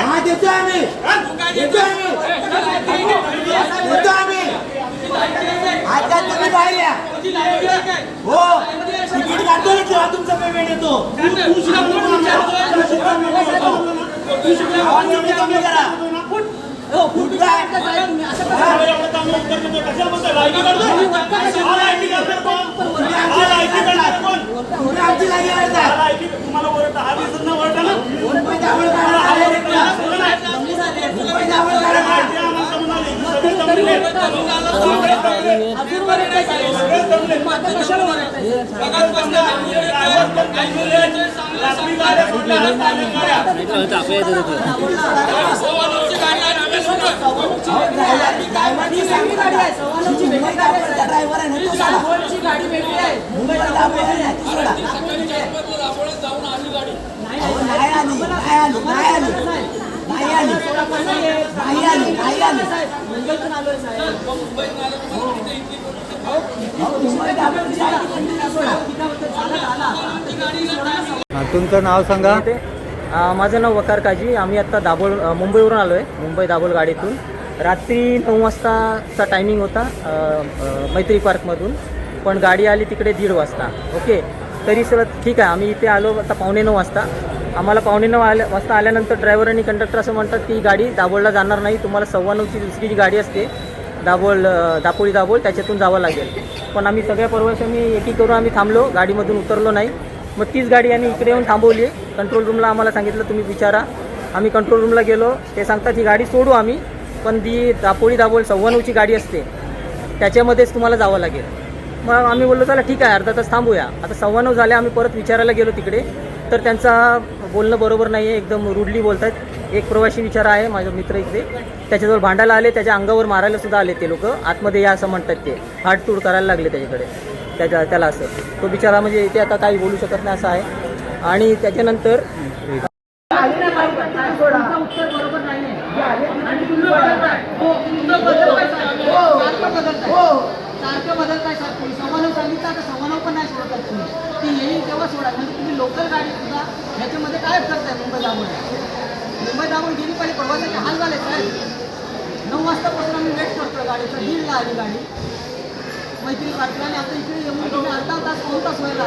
आम्ही देतो आम्ही देतो आम्ही आता तुम्ही बाहेर या हो तिकीट काढतो ना तेव्हा तुमचा पेमेंट येतो? करा फुट काय हा? एवढं चांगलं उत्तर देतो. कशाला बोलतोय? लायकी करतोय? हा लायकी करतोय कोण? हा लायकी करतोय कोण? तुम्ही आमची लागी हा करता लायकी तुम्हाला ओरडता. हा दिसत नाही ओरडता ना? मुंबई दाबळ काढा direct या. मुंबई दाबळ काढा माहिती आहे आम्हाला समजून आली. सगळे जमले. सगळे जमले. रात्री गाड्या सोडल्या, आज गाड्या सोडल्या. ड्रायव्हरची चांगली गाडी आहे सव्वानऊची मुंबई दाबळचा ड्रायव्हर आहे ना तो सोडा. मुंबई दाबळ आहे ना, तो सोडा. अहो, नाही आली नाही आली नाही आली नाही आली. नाही आली नाही आली अहो, मुंबई दाबळची गाडी आहे, तो सोडा. तुमचं नाव सांगा. ते माझं नाव वकार काजी. आम्ही आत्ता दाभोळ मुंबईवरून आलो आहे मुंबई दाभोळ गाडीतून. रात्री नऊ वाजताचा टायमिंग होता मैत्री पार्कमधून. पण गाडी आली तिकडे दीड वाजता ओके? तरी सर ठीक आहे आम्ही इथे आलो आता पावणे नऊ वाजता. आम्हाला पावणे नऊ आल्या वाजता आल्यानंतर ड्रायव्हर आणि कंडक्टर असं म्हणतात की गाडी दाभोळला जाणार नाही. तुम्हाला सव्वा नऊची दुसरी जी गाडी असते दाभोळ दापोळी दाभोळ त्याच्यातून जावं लागेल. पण आम्ही सगळ्या परवाशांनी एकी करून आम्ही थांबलो. गाडीमधून उतरलो नाही. मग तीच गाडी आम्ही इकडे येऊन थांबवली. कंट्रोल रूमला आम्हाला सांगितलं तुम्ही विचारा. आम्ही कंट्रोल रूमला गेलो. ते सांगतात ही गाडी सोडू आम्ही पण ती दापोळी दाबोळी सव्वाणूची गाडी असते. त्याच्यामध्येच तुम्हाला जावं लागेल. मग आम्ही बोललो चला ठीक आहे अर्धा तास थांबूया. आता सव्वा झाले आम्ही परत विचारायला गेलो तिकडे. तर त्यांचा बोलणं बरोबर नाही आहे एकदम रुडली बोलत आहेत एक प्रवासी विचार आहे माझा मित्र इकडे. त्याच्याजवळ भांडायला आले त्याच्या अंगावर मारायला सुद्धा आले ते लोक. आतमध्ये या असं म्हणतात ते. हाडतूड करायला लागले त्याच्याकडे. त्याच्या त्याला असं. तो बिचारा म्हणजे ते आता काही बोलू शकत नाही असं आहे. आणि त्याच्यानंतर सारखं बदलताय सर तुम्ही सांगितलं तर समानव पण नाही सोडत तुम्ही ती येईल तेव्हा सोडा म्हणजे तुम्ही लोकल गाडी सुद्धा याच्यामध्ये काय फरक आहे मुंबई दाबून मुंबई दाबून गेली पाहिजे प्रवासाचे हाल झाले साहेब. नऊ वाजतापासून आम्ही वेट करतो गाडीचं दीडला आली गाडी. मैत्री पार्कला आणि आता इकडे येऊन तुम्ही अर्धा तास दोन तास व्हायला